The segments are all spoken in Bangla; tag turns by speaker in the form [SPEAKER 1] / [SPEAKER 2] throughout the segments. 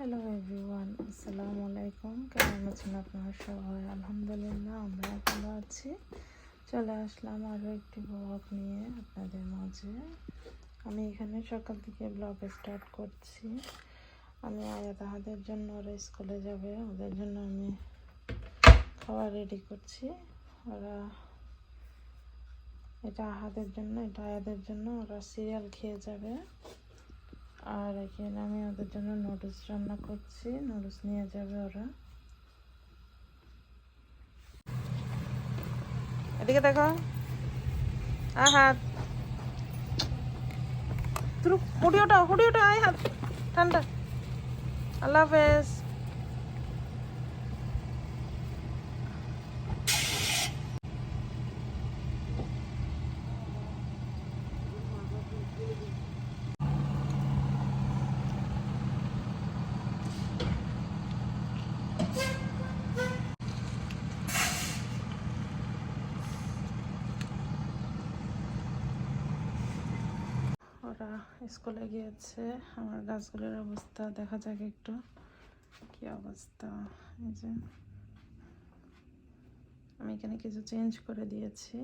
[SPEAKER 1] হ্যালো এভরিওয়ান আসসালামু আলাইকুম কেমন আছেন আপনারা সবাই? আলহামদুলিল্লাহ আমরা ভালো আছি। চলে আসলাম আরও একটি ব্লগ নিয়ে আপনাদের মাঝে। আমি এখানে সকাল থেকে ব্লগ স্টার্ট করছি। আমি আয়াত আহাদের জন্য ওরা স্কুলে যাবে। ওদের জন্য আমি খাবার রেডি করছি। ওরা এটা আহাদের জন্য, এটা আয়াদের জন্য। ওরা সিরিয়াল খেয়ে যাবে। আর এখানে আমি ওদের জন্য নুডলস রান্না করছি। নুডলস নিয়ে যাবে ওরা। এদিকে দেখো। হাত তুই হুডি ওটা হুডি ওটা আয় হাত। ঠান্ডা। আল্লাহ হাফেজ ওরা স্কুলে গিয়েছে। আমার গাছগুলোর অবস্থা, দেখা যাক একটু কি অবস্থা। এই যে আমি এখানে কিছু চেঞ্জ করে দিয়েছি।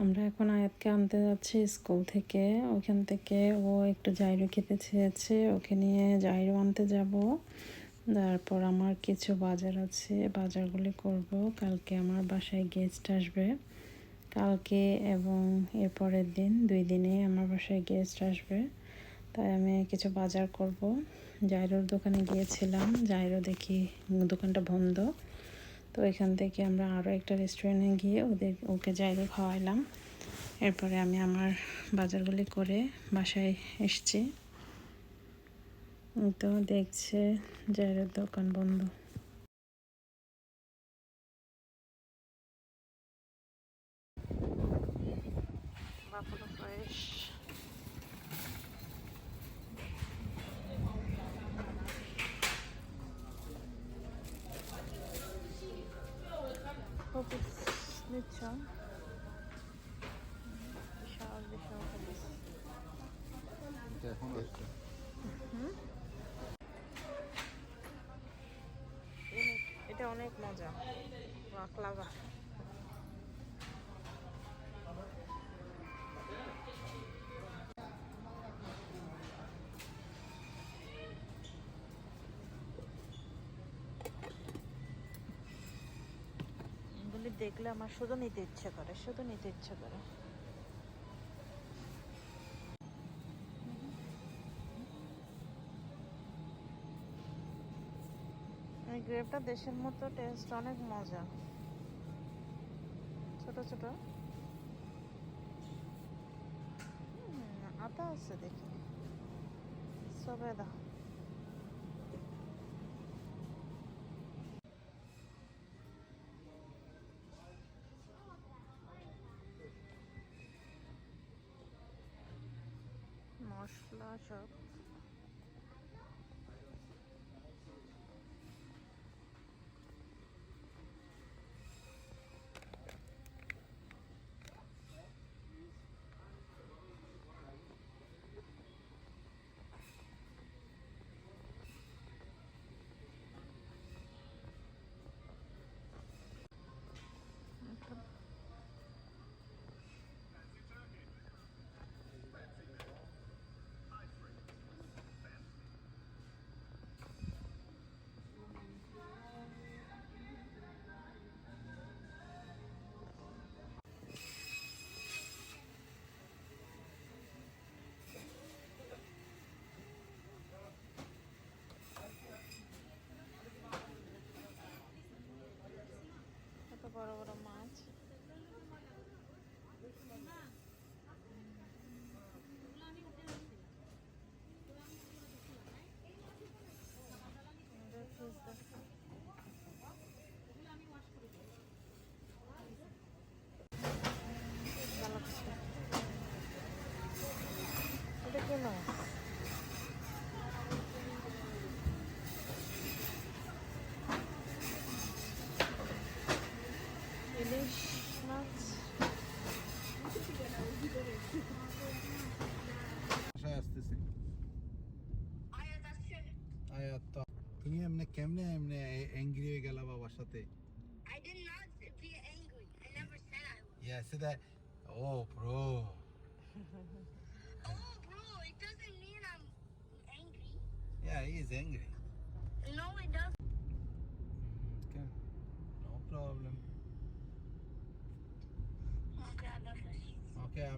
[SPEAKER 1] আমরা এখন আয়াতকে আনতে যাচ্ছি স্কুল থেকে। ওখান থেকে ও একটু জাইরো খেতে চেয়েছে। ওকে নিয়ে জাইরো আনতে যাব। তারপর আমার কিছু বাজার আছে। বাজারগুলি করব। কালকে আমার বাসায় গেস্ট আসবে। কালকে এবং এর পরের দিন, দুই দিনে আমার বাসায় গেস্ট আসবে। তাই আমি কিছু বাজার করব। জাইরোর দোকানে গিয়েছিলাম। জাইরো দেখি দোকানটা বন্ধ। তো এখান থেকে আমরা আরও একটা রেস্টুরেন্টে গিয়ে ওদের, ওকে জায়গা খাওয়াইলাম। এরপরে আমি আমার বাজারগুলি করে বাসায় এসছি। তো দেখছে জায়গার দোকান বন্ধ। অনেক মজা। বাকলাভা এগুলি দেখলে আমার শুধু নিতে ইচ্ছে করে শুধু নিতে ইচ্ছে করে। গ্রেপটা দেশের মতো টেস্ট অনেক মজা। ছোট ছোট। আতা আছে দেখি। সবেদা মশলা সব।
[SPEAKER 2] আসতেছে আয়াত তো তুমি এমনি কেমনে এমনি অ্যাংরি হয়ে গেলা বাবার সাথে
[SPEAKER 3] I
[SPEAKER 2] that. Oh, bro.
[SPEAKER 3] oh, bro, it doesn't mean I'm angry. Yeah, he is
[SPEAKER 2] angry.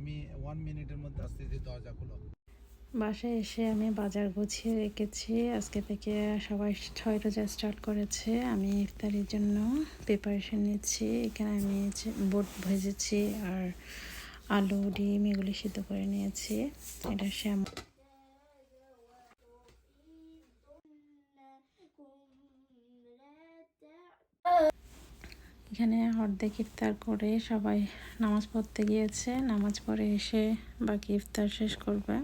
[SPEAKER 2] আমি ওয়ান মিনিটের মধ্যে আসতেছি দরজা খুলো।
[SPEAKER 1] বাসায় এসে আমি বাজার গুছিয়ে রেখেছি। আজকে থেকে সবাই ছয় রোজা স্টার্ট করেছে, আমি ইফতারির জন্য প্রিপারেশন নিচ্ছি। এখানে আমি বোট ভেজেছি আর আলু, ডিম এগুলি সিদ্ধ করে নিয়েছি। এটা শ্যাম এখানে অর্ধেক ইফতার করে সবাই নামাজ পড়তে গিয়েছে। নামাজ পড়ে এসে বাকি ইফতার শেষ করবে।